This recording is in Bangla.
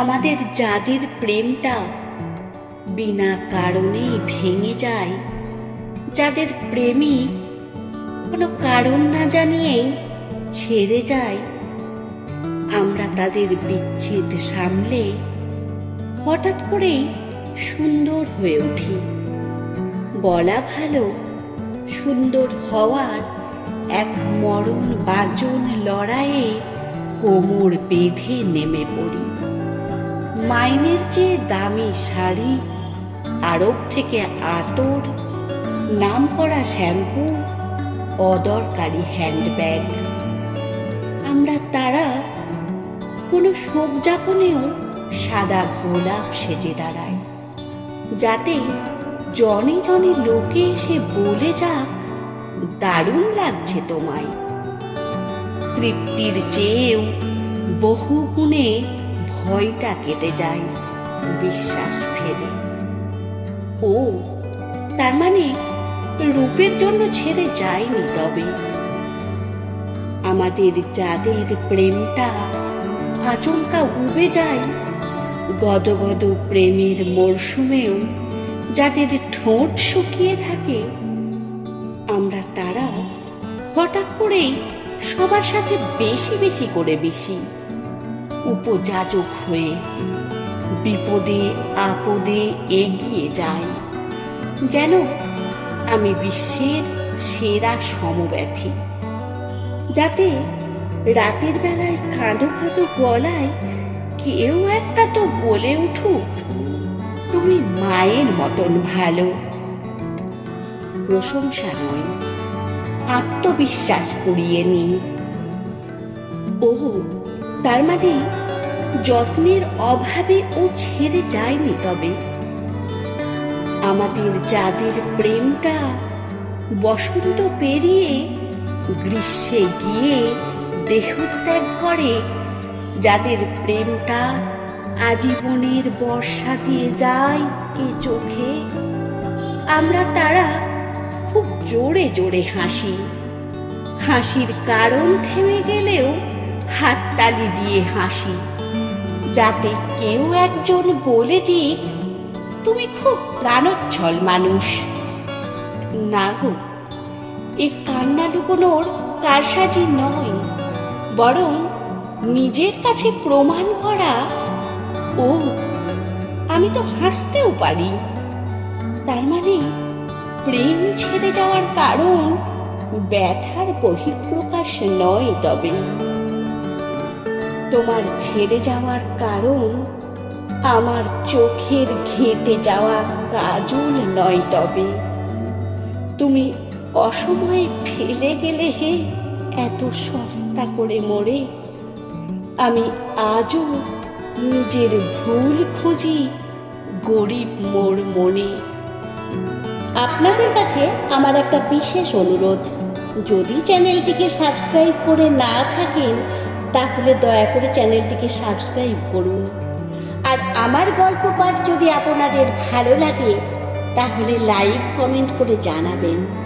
আমাদের যাদের প্রেমটা বিনা কারণেই ভেঙে যায়, যাদের প্রেমিক কোনো কারণ না জানিয়েই ছেড়ে যায়, আমরা তাদের বিচ্ছেদ সামলে হঠাৎ করেই সুন্দর হয়ে উঠি। বলা ভালো, সুন্দর হওয়ার এক মরণ বাজন লড়াইয়ে কোমর বেঁধে নেমে পড়ি। মাইনের চেয়ে দামি শাড়ি, আরব থেকে আতর, নাম করা শ্যাম্পু, অদরকারি হ্যান্ডব্যাগ। আমরা তারা কোনো শোক যাপনেও সাদা গোলাপ সেজে দাঁড়ায় যাতে জনে জনে লোকে এসে বলে যাক, দারুণ লাগছে তোমায়। তৃপ্তির চেয়েও বহু গুণে ভয়টা কেটে যায়, বিশ্বাস ফেলে ও, তার মানে রূপের জন্য ছেড়ে যায়নি তবে। আমাদের যাদের প্রেমটা আচমকা উবে যায়, গদগদ প্রেমের মরশুমেও যাদের ঠোঁট শুকিয়ে থাকে, আমরা তারা হঠাৎ করেই সবার সাথে বেশি বেশি করে বেশি। উপযাচক হয়ে বিপদে আপদে এগিয়ে যায়। যেন আমি বিশ্বের সেরা সমব্যথী। যাতে রাতের বেলায় কাঁদো কাঁদো গলায় কেউ একটা তো বলে উঠুক, তুমি মায়ের মতন ভালো। প্রশংসা নয়, আত্মবিশ্বাস কুড়িয়ে নিন। ও তার মানে যত্নের অভাবে ও ছেড়ে যায়নি তবে। আমাদের যাদের প্রেমটা বসন্ত পেরিয়ে গ্রীষ্মে গিয়ে দেহত্যাগ করে, যাদের প্রেমটা আজীবনের বর্ষা দিয়ে যায় এ চোখে, আমরা তারা খুব জোরে জোরে হাসি। হাসির কারণ থেমে গেলেও হাততালি দিয়ে হাসি। যাতে কেউ একজন বলে দিক, তুমি খুব প্রাণোচ্ছল মানুষ। না গো, এ কান্না লুকোনোর কারসাজি নয়। বরং নিজের কাছে প্রমাণ করা, ও, আমি তো হাসতেও পারি। তার মানে প্রেম ছেড়ে যাওয়ার কারণ ব্যথার বহিঃপ্রকাশ নয় তবে। তোমার ছেড়ে যাওয়ার কারণ আমার চোখের ঘেঁটে যাওয়া কাজল নয় তবে। তুমি অসময়ে ফেলে গেলে হে, এত সস্তা করে মরে। আমি আজও নিজের ভুল খুঁজি গরিব মোর মনে। আপনাদের কাছে আমার একটা বিশেষ অনুরোধ। যদি চ্যানেলটিকে সাবস্ক্রাইব করে না থাকেন তাহলে দয়া করে চ্যানেলটিকে সাবস্ক্রাইব করুন। আর আমার গল্প পাঠ যদি আপনাদের ভালো লাগে, তাহলে লাইক, কমেন্ট করে জানাবেন।